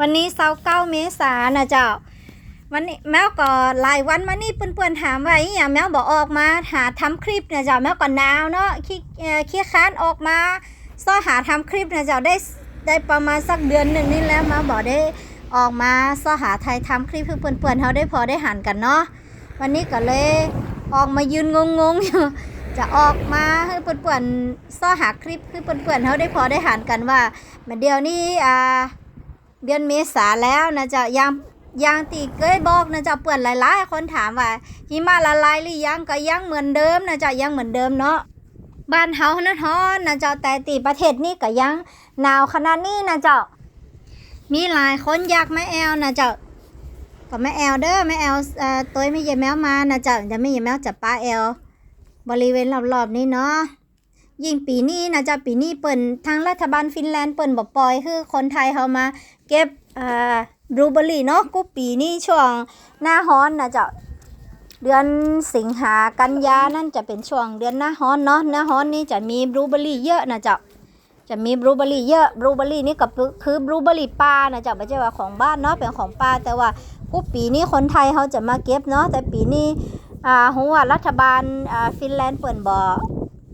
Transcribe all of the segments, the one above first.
วันนี้เสาเก้าเมษานะเจ้าวันนี้แมวก็หลายวันมานี่เปื่อนๆถามว่าอย่างแมวบอกออกมาหาทำคลิปนะเจ้าแมวก็หนาวเนาะขี้เขี้ค้านออกมาซ้อหาทำคลิปนะเจ้าได้ได้ประมาณสักเดือนหนึ่งนี่แล้วมาบอกได้ออกมาซ้อหาไทยทำคลิปเปื่อนๆเขาได้พอได้หันกันเนาะวันนี้ก็เลยออกมายืนงงๆอยู่จะออกมาให้เปื่อนๆซ้อหาคลิปให้เปื่อนๆเขาได้พอได้หันกันว่ามาเดียวนี้อ่า เดือนเมษาแล้วนะจ๊ะยังยังตีเคยบอกนะจ๊ะเปื่อนหลายๆคนถามว่าหิมะละลายหรือยังก็ยังเหมือนเดิมนะจ๊ะยังเหมือนเดิมเนาะบ้านเฮานะท้อนนะจ๊ะแต่ตีประเทศนี่ก็ยังหนาวขนาดนี้นะจ๊ะมีหลายคนอยากแม่แอลนะจ๊ะก็แม่แอลเด้อแม่แอลเอ่อตัวไม่ใช่แมวมานะจ๊ะจะไม่ใช่แมวจะป้าแอลบริเวณรอบๆนี้เนาะ ยิ่งปีนี้นะจ๊ะปีนี้เปิ่นทางรัฐบาลฟินแลนด์เปิ่นบอกปล่อยคือคนไทยเขามาเก็บอ่าบลูเบอร์รี่เนาะกูปีนี้ช่วงหน้าร้อนนะจ๊ะเดือนสิงหากันยานั่นจะเป็นช่วงเดือนหน้าร้อนเนาะหน้าร้อนนี่จะมีบลูเบอร์รี่เยอะนะจ๊ะจะมีบลูเบอร์รี่เยอะบลูเบอร์รี่นี่ก็คือบลูเบอร์รี่ป่านะจ๊ะไม่ใช่ว่าของบ้านเนาะเป็นของป่าแต่ว่ากูปีนี้คนไทยเขาจะมาเก็บเนาะแต่ปีนี้อ่าหัวรัฐบาลอ่าฟินแลนด์เปิ่นบ่เ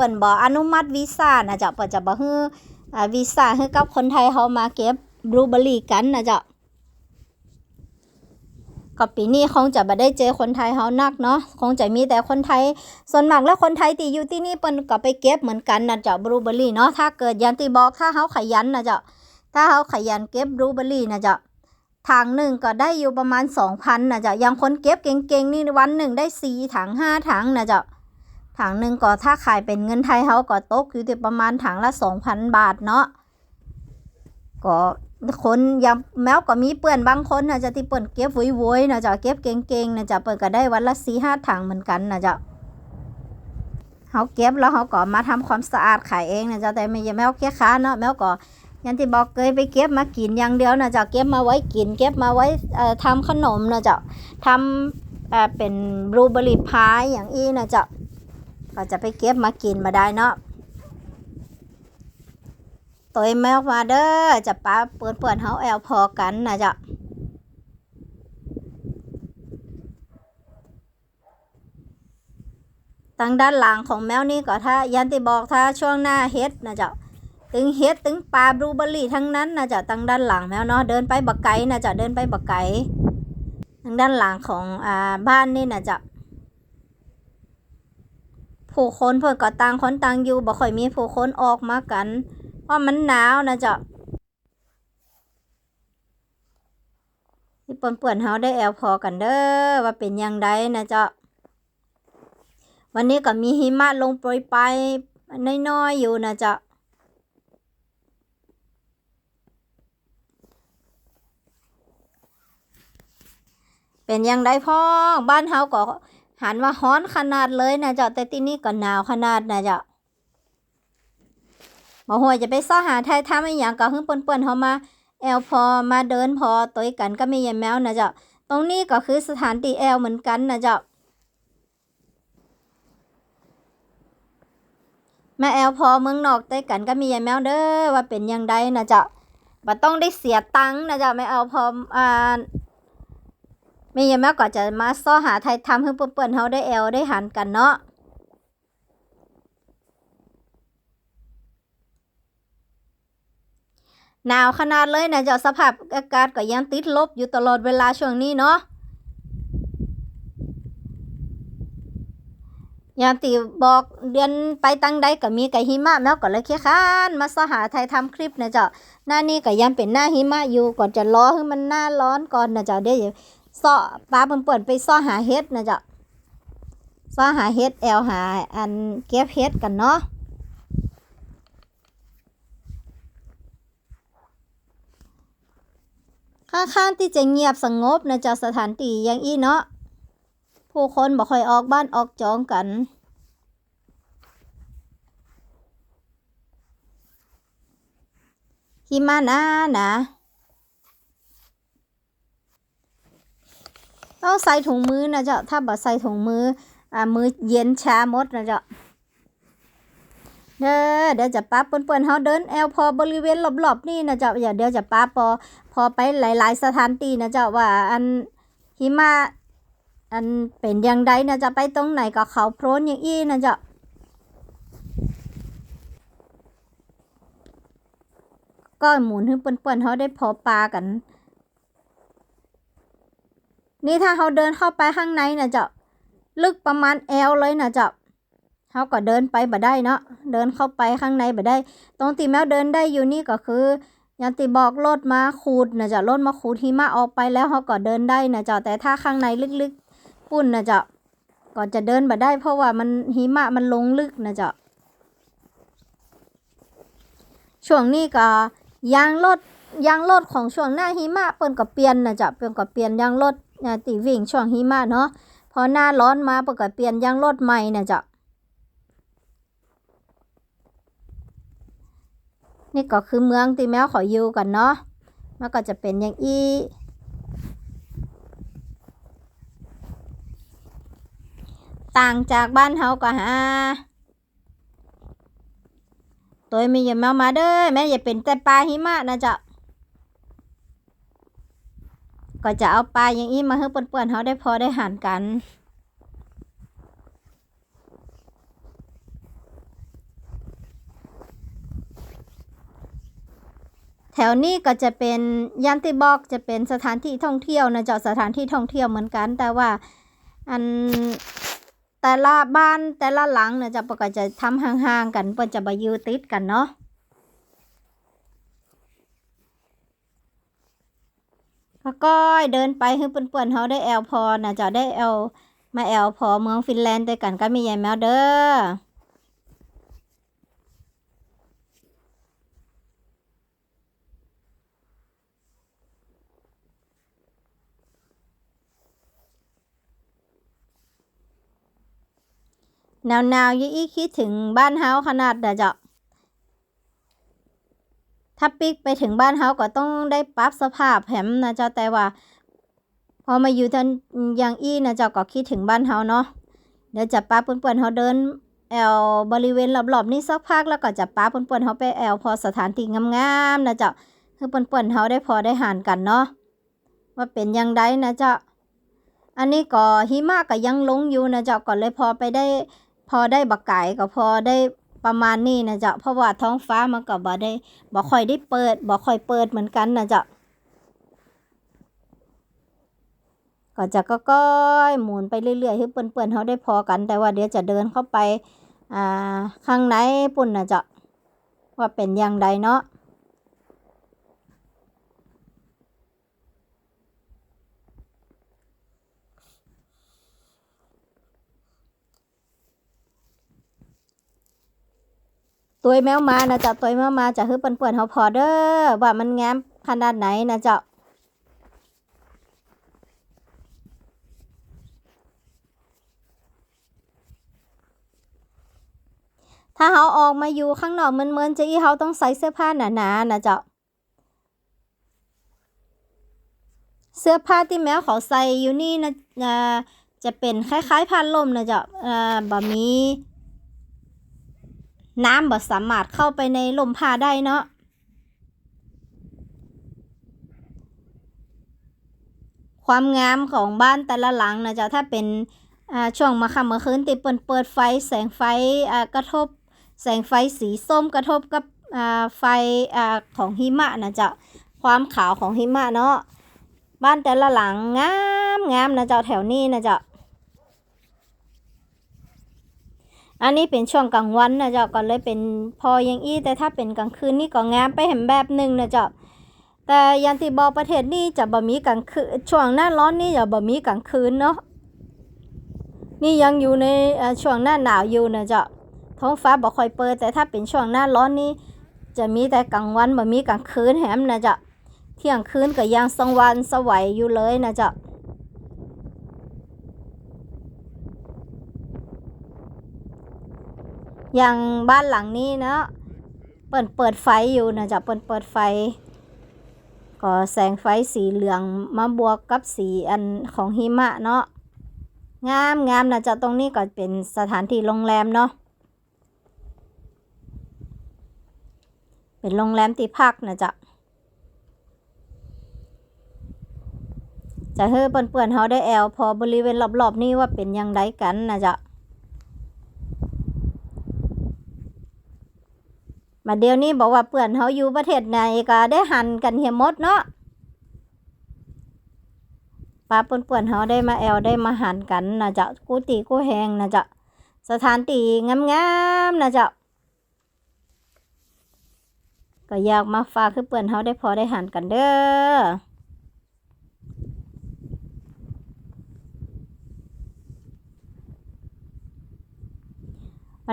ปิ่นบ่อนุมัติวีซ่านะจ๊ะเปิ่นจะบ่ฮื้ออ่าวีซ่าให้กับคนไทยเขามาเก็บบลูเบอรี่กันนะจ๊ะก็ปีนี้คงจะบ่ได้เจอคนไทยเขานักเนาะคงจะมีแต่คนไทยส่วนมากแล้วคนไทยที่อยู่ที่นี่เปิ้นก็ไปเก็บเหมือนกันนะจ๊ะบลูเบอรี่เนาะถ้าเกิดอยันที่บอกถ้าเขาขยันนะจ๊ะถ้าเขาขยันเก็บบลูเบอร์รี่นะจ๊ะถังหนึ่งก็ได้อยู่ประมาณ2,000นะจ๊ะอย่างคนเก็บเก่งๆนี่วันหนึ่งได้4ถัง5ถังนะจ๊ะ ถังหนึ่งก็ถ้าขายเป็นเงินไทยเขาก็ตกอยู่ที่ประมาณถังละสองพันบาทเนาะก็คนยังแม้วก็มีเปื่อนบางคนนะจะที่เปิ่นเก็บวุ้ยๆนะจะเก็บเก่งๆนะจะเปิ่นก็ได้วันละสี่ห้าถังเหมือนกันนะจะเขาเก็บแล้วเขาก็มาทำความสะอาดขายเองนะจะแต่ไม่ใช่แมวเกี้ยค้าเนาะแมวก็อยันที่บอกเคยไปเก็บมากินอย่างเดียวนะจะเก็บมาไว้กิน เก็บมาไว้เอ่อทำขนมนะจะทำเอ่อเป็นบลูเบอร์รี่พายอย่างอี้นะจะ ก็จะไปเก็บมากินมาได้เนาะตัวแมวมาเด้อจะป้าเปื่อนเปื่อนๆเฮาแอลพอกันนะจ๊ะทางด้านหลังของแมวนี่ก็ถ้ายันติบอกถ้าช่วงหน้าเฮ็ดนะจ๊ะตึงเฮ็ดตึงปลาบลูเบอร์รี่ทั้งนั้นนะจ๊ะทางด้านหลังแมวเนาะเดินไปบักไก่นะจ๊ะเดินไปบักไก่ทางด้านหลังของอ่าบ้านนี่นะจ๊ะ ผู้คนเพิ่นก็ต่างคนต่างอยู่บ่ค่อยมีผู้คนออกมากัน เพราะมันหนาวนะจ๊ะที่เปื่อนๆเฮาได้แอลพอกันเด้อว่าเป็นอย่างใดนะจ๊ะวันนี้ก็มีหิมะลงโปรยปน้อยๆอยู่นะจ๊ะเป็นอย่างใดพ่อบ้านเฮาก็ หันว่าฮ้อนขนาดเลยนะเจ้าแต่ที่นี่ก็หนาวขนาดนะเจ้าบ่หัวจะไปซ้อหาไทยทำอีหยังก็ฮึ่งเปิ้นๆเฮามาแอลพอมาเดินพอตัวกันก็มียายแมวนะเจ้าตรงนี้ก็คือสถานที่แอลเหมือนกันนะเจ้าแม่แอลพอเมืองนอกตัวกันก็มียายแมวเด้อว่าเป็นย่างใดนะเจ้าบ่ต้องได้เสียตังค์นะเจ้าแม่แอลพออ่า ไม่ยังแม่ก็จะมาซ้อหาไทยทำให้เปื่อนๆเขาได้แอลได้หันกันเนาะหนาวขนาดเลยนะเจ้าสภาพอากาศก็ยังติดลบอยู่ตลอดเวลาช่วงนี้เนาะย่างตีบอกเดือนไปตั้งใดก็มีไก่หิมะแมวก็เลยเคียค้านมาซ้หาไทยทำคลิปนะเจ้าหน้านี้ก็ยังเป็นหน้าหิมะอยู่ก่อนจะรอให้มันหน้าร้อนก่อนนะเจ้าเดี๋ยว ซ้อปลาเปิ่นไปซ้อหาเฮ็ดนะจ๊ะซ้อหาเฮ็ดแอลหาอันเก็บเฮ็ดกันเนาะค่อนข้างที่จะเงียบสงบนะจ๊ะสถานที่ย่างอี้เนาะผู้คนบ่ค่อยออกบ้านออกจองกันหิมะนะนะ ต้องใส่ถุงมือนะเจ้าถ้าบ่ใส่ถุงมืออ่ามือเย็นช้าหมดนะเจ้าเด้อเดี๋ยวจะป้าเปิ้นๆเฮาเดินแอลพอบริเวณรอบๆนี่นะเจ้าอย่าเดี๋ยวจะป้าพอพอไปหลายๆสถานที่นะเจ้าว่าอันหิมะอันเป็นอย่างใดนะจะไปตรงไหนก็เขาโพรนอย่างอี้นะเจ้าก็หมุนให้เปิ้นๆเฮาได้พอปลากัน นี่ถ้าเขาเดินเข้าไปข้างในนะเจ้าลึกประมาณแอลเลยนะเจ้าเขาก็เดินไปบ่ได้เนาะเดินเข้าไปข้างในบ่ได้ ตรงที่แมวเดินได้อยู่นี่ก็คืออยันติบอกรถมาขูดนะเจ้ารถมาขูดหิมะออกไปแล้วเขาก็เดินได้นะเจ้าแต่ถ้าข้างในลึกๆปุ่นนะเจ้าก็จะเดินบ่ได้ เพราะว่ามันหิมะมันลงลึกนะเจ้าช่วงนี้ก็ยางรถยางรถของช่วงหน้าหิมะเปิ้นก็เปลี่ยนนะเจ้าเปิ้นก็เปลี่ยนยางรถ ติวิ่งช่วงหิมะเนาะพอหน้าร้อนมาปิ้นก็เปลี่ยนยางรถใหม่นะจ้านี่ก็คือเมืองที่แมวขออยู่กันเนาะมันก็จะเป็นอย่างอีต่างจากบ้านเฮาก็หาตัวมีอย่าแมวมาเด้อแม่อย่าเป็นแต่ปลาหิมะนะจ๊ะ ก็จะเอาปลาอย่างอี้มาให้เปื่อนๆเฮาได้พอได้หันกันแถวนี้ก็จะเป็นยันติบอกจะเป็นสถานที่ท่องเที่ยวนะเจ้าสถานที่ท่องเที่ยวเหมือนกัน แต่ว่าอันแต่ละบ้านแต่ละหลังเนะเจะปกติจะทำห่างๆกันเปิ่นจะมายูติดกันเนาะ ก็ก้อยเดินไปให้เปื่อนๆเขาได้แอลพอนะจะได้แอลมาแอลพอเมืองฟินแลนด์ด้วยกันก็มียายแมวเด้อหนาวๆยี่อีคิดถึงบ้านเฮาขนาดเด้อเจ้า ถ้าปิกไปถึงบ้านเฮาก็ต้องได้ปรับสภาพแหมนะเจ้าแต่ว่า พอมาอยู่ทันย่างอี้นะเจ้าก็คิดถึงบ้านเฮาเนาะเดี๋ยวจะป้าเปื่อนๆเฮาเดินแอลบริเวณรอบๆนี่สักพักแล้วก็จะป้าเปื่อนๆเฮาไปแอลพอสถานที่งามๆนะเจ้าคือเปื่อนๆเฮาได้พอได้หานกันเนาะว่าเป็นยังไงนะเจ้าอันนี้ก็หิมะก็ยังลงอยู่นะเจ้าก็เลยพอไปได้ พอได้บักไก่ก็พอได้ ประมาณนี้นะจ๊ะเพราะว่าท้องฟ้ามันก็บ่ได้บ่ค่อยได้เปิดบ่ค่อยเปิดเหมือนกันนะจ๊ะก็จะก็ก้อยหมุนไปเรื่อยๆให้เปื่อนๆเขาได้พอกัน แต่ว่าเดี๋ยวจะเดินเข้าไปอ่าข้างในปุ่นนะจ๊ะว่าเป็นอย่างใดเนาะ ตัวแมวมานะจ๊ะตัวแมวมาจะให้เปื่อนๆเขาพอเด้อว่ามันงามขนาดไหนนะจ๊ะถ้าเขาออกมาอยู่ข้างนอกเมินๆจะอีเขาต้องใส่เสื้อผ้าหนาๆนะเจ้าเสื้อผ้าที่แมวเขาใส่อยู่นี่นะจะเป็นคล้ายๆผ้าล่มนะเจ้าอ่าบ่มี น้ำบ่สามารถเข้าไปในลมผ้าได้เนาะความงามของบ้านแต่ละหลังนะจ้าถ้าเป็นอ่าช่วงมาค่ำเมื่อคืนติเปิดเปิดไฟแสงไฟอ่ากระทบ แสงไฟสีส้มกระทบกับอ่าไฟอ่าของหิมะนะจ๊ะความขาวของหิมะเนาะบ้านแต่ละหลังงามงามนะจ้าแถวนี้นะจ้า อันนี้เป็นช่วงกลางวันนะเจ้าก็เลยเป็นพอยังอี้แต่ถ้าเป็นกลางคืนนี่ก็งามไปเห็นแบบหนึ่งนะเจ้าแต่ยันติบอกประเทศนี่จะบ่มีกลางคืนช่วงหน้าร้อนนี่จะบ่มีกลางคืนเนาะนี่ยังอยู่ในอ่าช่วงหน้าหนาวอยู่นะเจ้าท้องฟ้าบ่ค่อยเปิดแต่ถ้าเป็นช่วงหน้าร้อนนี่จะมีแต่กลางวันบ่มีกลางคืนแหมนะจ๊ะเที่ยงคืนก็ยังสว่างสวัยอยู่เลยนะจ๊ะ อย่างบ้านหลังนี้เนาะเปิดเปิดไฟอยู่นะจ๊ะเปิดเปิดไฟ ก็แสงไฟสีเหลืองมาบวกกับสีอันของหิมะเนาะงามงามนะจ๊ะตรงนี้ก็เป็นสถานที่โรงแรมเนาะเป็นโรงแรมที่พักนะจ๊ะจะเฮ้เปื่อนๆเขาได้แอลพอบริเวณรอบๆนี่ว่าเป็นยังไงกันนะจ๊ะ มาเดี๋ยวนี้บอกว่าเปื่อนเขาอยู่ประเทศไหนก็ได้หันกันเหียมดเนาะปลาเปื่อนๆเขาได้มาแอลได้มาหันกันนะจ๊ะกูตีกูแหงนะจ๊ะสถานตีงามๆนะจ๊ะก็อยากมาฝากคือเปื่อนเขาได้พอได้หันกันเด้อ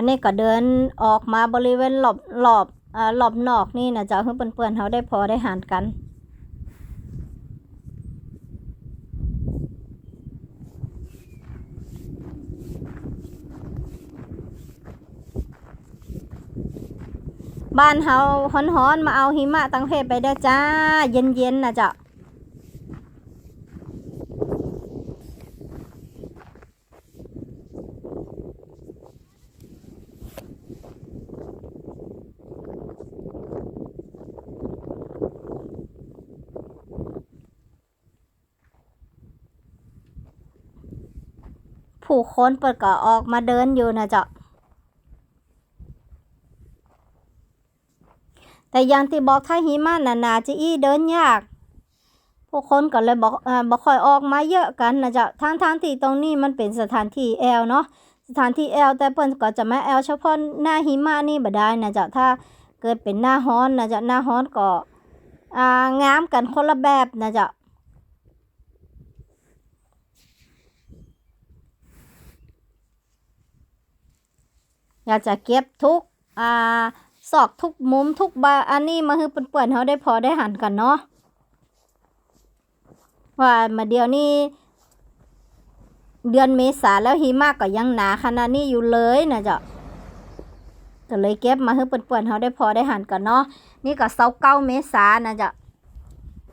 วันนี้ก็เดินออกมาบริเวณหลบหลอบอ่าหลบนอกนี่นะจ๊ะคือเปื่อนๆเฮาได้พอได้หันกันบ้านเฮาฮ้อนๆ มาเอาหิมะตังเพศไปได้อจ้า เย็นๆนะจ๊ะ ผู้คนเปิดก็ออกมาเดินอยู่นะจ๊ะแต่อย่างที่บอกถ้าหิมะหนาๆจะอี้เดินยากพวกคนก็เลยบอกอ่อบอกคอยออกมาเยอะกันนะจ๊ะทางทางที่ตรงนี้มันเป็นสถานที่แอลเนาะสถานที่แอลแต่เปิ้นก็จะไมาแอลเฉพาะหน้าหิมะนี่บ่ได้นะจ๊ะถ้าเกิดเป็นหน้าร้อนนะจ๊ะหน้าร้อนก็อ่างามกันคนละแบบนะจ๊ะ อยากจะเก็บทุกอ่าซอกทุกมุมทุกบาอันนี้มาคือเปื่อนๆเขาได้พอได้หันกันเนาะว่ามาเดียวนี้เดือนเมษาแล้วหิมะก็ยังหนาขนาดนี้อยู่เลยนะจ๊ะก็เลยเก็บมาให้เปื่อนๆเขาได้พอได้หันกันเนาะนี่ก็เสาเก้าเมษานะจ๊ะ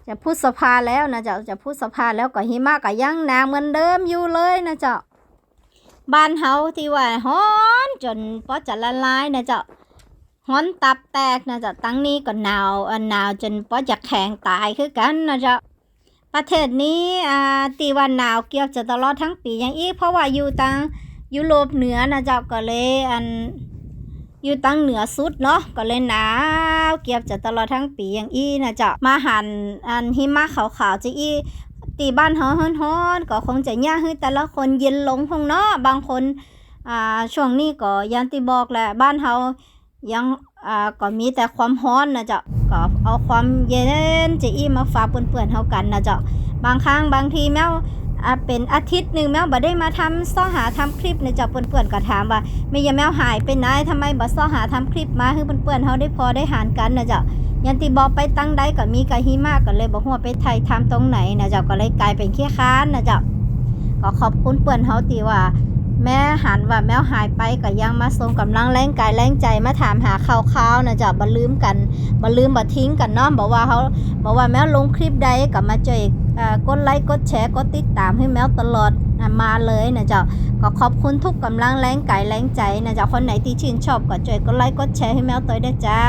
จะพูดสภาแล้วนะจ๊ะจะพูดสภาแล้วก็หิมะก็ยังหนาเหมือนเดิมอยู่เลยนะจ๊ะ บ้านเฮาที่ว่าฮ้อนจนพอจะละลายนะเจ้าฮ้อนตับแตกนะเจ้าตั้งนี้ก็หนาวอันหนาวจนพอจะแข็งตายคือกันนะเจ้าประเทศนี้อ่าตีว่าหนาวเกี่ยวจะตลอดทั้งปีอย่างอีกเพราะว่าอยู่ตังยุโรปเหนือนะเจ้าก็เลยอันอยู่ตั้งเหนือสุดเนาะก็เลยหนาวเกี่ยวจะตลอดทั้งปีอย่างอีนะเจ้ามาหันอันหิมะขาวๆจะอี ตีบ้านเฮาฮ้อนๆก็คงจะยากให้แต่ละคนเย็นลงคงเนาะบางคนอ่าช่วงนี้ก็ยันตีบอกแหละบ้านเฮายังอ่าก็มีแต่ความฮ้อนนะจ๊ะก็เอาความเย็นจะอี้มาฝากเปื่อนๆเฮากันนะจ๊ะบางครั้งบางทีแมว เป็นอาทิตย์หนึ่งแมวบ่ได้มาทำซ้อหาทำคลิปนะจ๊ะเปื่อนๆก็ถามว่าแม่ยาแมวหายไปไหนทำไมบ่ซ้อหาทำคลิปมาให้เปื่อนๆเฮาได้พอได้หารกันนะจ๊ะยันติบอกไปตั้งใดก็มีกะหิมากก็เลยบอกว่าไปไทยทำตรงไหนนะจ้าก็เลยกลายเป็นขี้ค้านนะจ้าก็ขอบคุณเปื่อนเฮาตีว่า แม่หันว่าแมวหายไปก็ยังมาส่งกำลังแรงกายแรงใจมาถามหาข่าวๆนะจ้าบ่ลืมกันบ่ลืมบ่ทิ้งกันเนาะบอกว่าเขาบอกว่าแมวลงคลิปใดก็มาเอ่อ กดไลค์กดแชร์กดติดตามให้แมวตลอดนะมาเลยนะเจ้าก็ขอบคุณทุกกำลังแรงกายแรงใจนะเจ้าคนไหนที่ชื่นชอบก็ช่วยกดไลค์กดแชร์ให้แมวตัวด้วยจ้า